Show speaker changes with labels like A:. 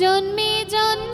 A: জন্মে জন্ম